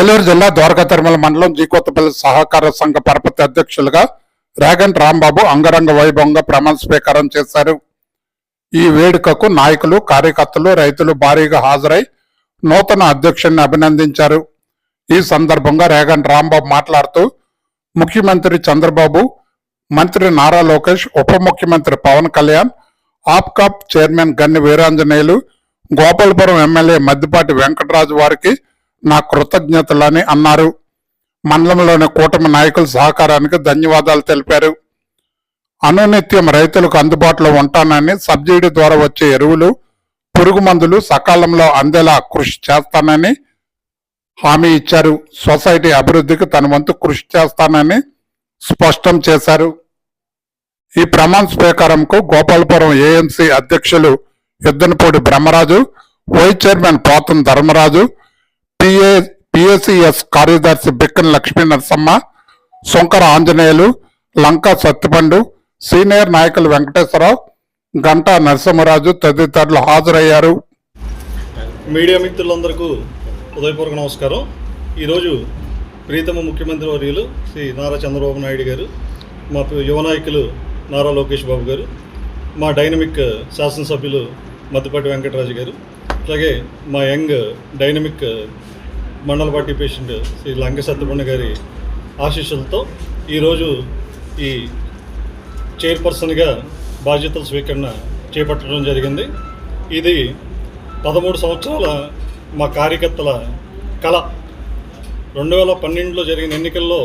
ఏలూరు జిల్లా ద్వారకా తిరుమల మండలం జీకోతపల్లి సహకార సంఘ పరపతి అధ్యక్షులుగా రేగంట్ రాంబాబు అంగరంగ వైభవంగా ప్రమాణ స్వీకారం చేశారు. ఈ వేడుకకు నాయకులు కార్యకర్తలు రైతులు భారీగా హాజరై నూతన అధ్యక్షుడిని అభినందించారు. ఈ సందర్భంగా రేగన్ రాంబాబు మాట్లాడుతూ ముఖ్యమంత్రి చంద్రబాబు మంత్రి నారా లోకేష్ ఉప ముఖ్యమంత్రి పవన్ కళ్యాణ్ ఆప్కాప్ చైర్మన్ గన్ని వీరాంజనేయులు గోపాలపురం ఎమ్మెల్యే మద్దిపాటి వెంకటరాజు వారికి నా కృతజ్ఞతలని అన్నారు. మండలంలోని కూటమి నాయకుల సహకారానికి ధన్యవాదాలు తెలిపారు. అనునిత్యం రైతులకు అందుబాటులో ఉంటానని సబ్సిడీ ద్వారా వచ్చే ఎరువులు పురుగు మందులు సకాలంలో అందేలా కృషి చేస్తానని హామీ ఇచ్చారు. సొసైటీ అభివృద్ధికి తన వంతు కృషి చేస్తానని స్పష్టం చేశారు. ఈ ప్రమాణ స్వీకారంకు గోపాలపురం ఏఎంసీ అధ్యక్షులు యుద్ధనపూడి బ్రహ్మరాజు వైస్ చైర్మన్ పోతం ధర్మరాజు పిఏ పిఎస్సిఎస్ కార్యదర్శి బిక్కన్ లక్ష్మీ నరసమ్మ శంకర ఆంజనేయులు లంకా సత్తిపండు సీనియర్ నాయకులు వెంకటేశ్వరరావు గంటా నరసింహరాజు తదితరులు హాజరయ్యారు. మీడియా మిత్రులందరికీ ఉదయపూర్వక నమస్కారం. ఈరోజు ప్రీతమ ముఖ్యమంత్రి వర్యులు శ్రీ నారా చంద్రబాబు నాయుడు గారు మా యువ నాయకులు నారా లోకేష్ బాబు గారు మా డైనమిక్ శాసనసభ్యులు మద్దిపాటి వెంకటరాజు గారు అలాగే మా యంగ్ డైనమిక్ మండల పార్టీ పేషెంట్ శ్రీ లంక సత్యపండ గారి ఆశీస్సులతో ఈరోజు ఈ చైర్పర్సన్గా బాధ్యతల స్వీకరణ చేపట్టడం జరిగింది. ఇది పదమూడు సంవత్సరాల మా కార్యకర్తల కళ. రెండు వేల పన్నెండులో జరిగిన ఎన్నికల్లో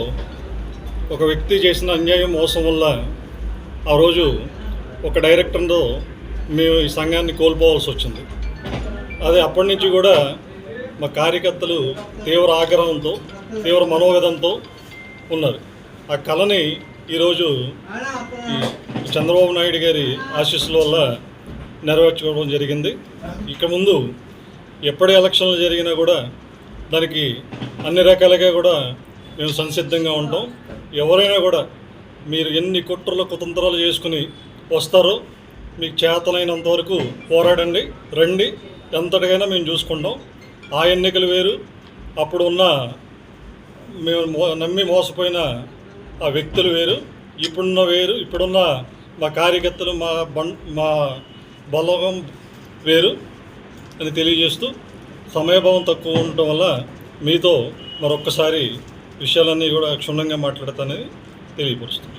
ఒక వ్యక్తి చేసిన అన్యాయం మోసం వల్ల ఆ రోజు ఒక డైరెక్టర్తో మేము ఈ సంఘాన్ని కోల్పోవాల్సి వచ్చింది. అదే అప్పటి నుంచి కూడా మా కార్యకర్తలు తీవ్ర ఆగ్రహంతో తీవ్ర మనోవేదంతో ఉన్నారు. ఆ కళని ఈరోజు చంద్రబాబు నాయుడు గారి ఆశీస్సుల వల్ల నెరవేర్చుకోవడం జరిగింది. ఇక ముందు ఎప్పుడే ఎలక్షన్లు జరిగినా కూడా దానికి అన్ని రకాలుగా కూడా మేము సంసిద్ధంగా ఉంటాం. ఎవరైనా కూడా మీరు ఎన్ని కుట్రలు కుతంత్రాలు చేసుకుని వస్తారో మీకు చేతనైనంత వరకు పోరాడండి రండి. ఎంతటికైనా మేము చూసుకుంటాం. ఆ ఎన్నికలు వేరు. అప్పుడు ఉన్న మేము మో నమ్మి మోసపోయిన ఆ వ్యక్తులు వేరు. ఇప్పుడున్న వేరు. ఇప్పుడున్న మా కార్యకర్తలు మా బం మా బలగం వేరు అని తెలియజేస్తూ సమయభావం తక్కువ ఉండటం వల్ల మీతో మరొక్కసారి విషయాలన్నీ కూడా క్షుణ్ణంగా మాట్లాడతానని తెలియపరుస్తుంది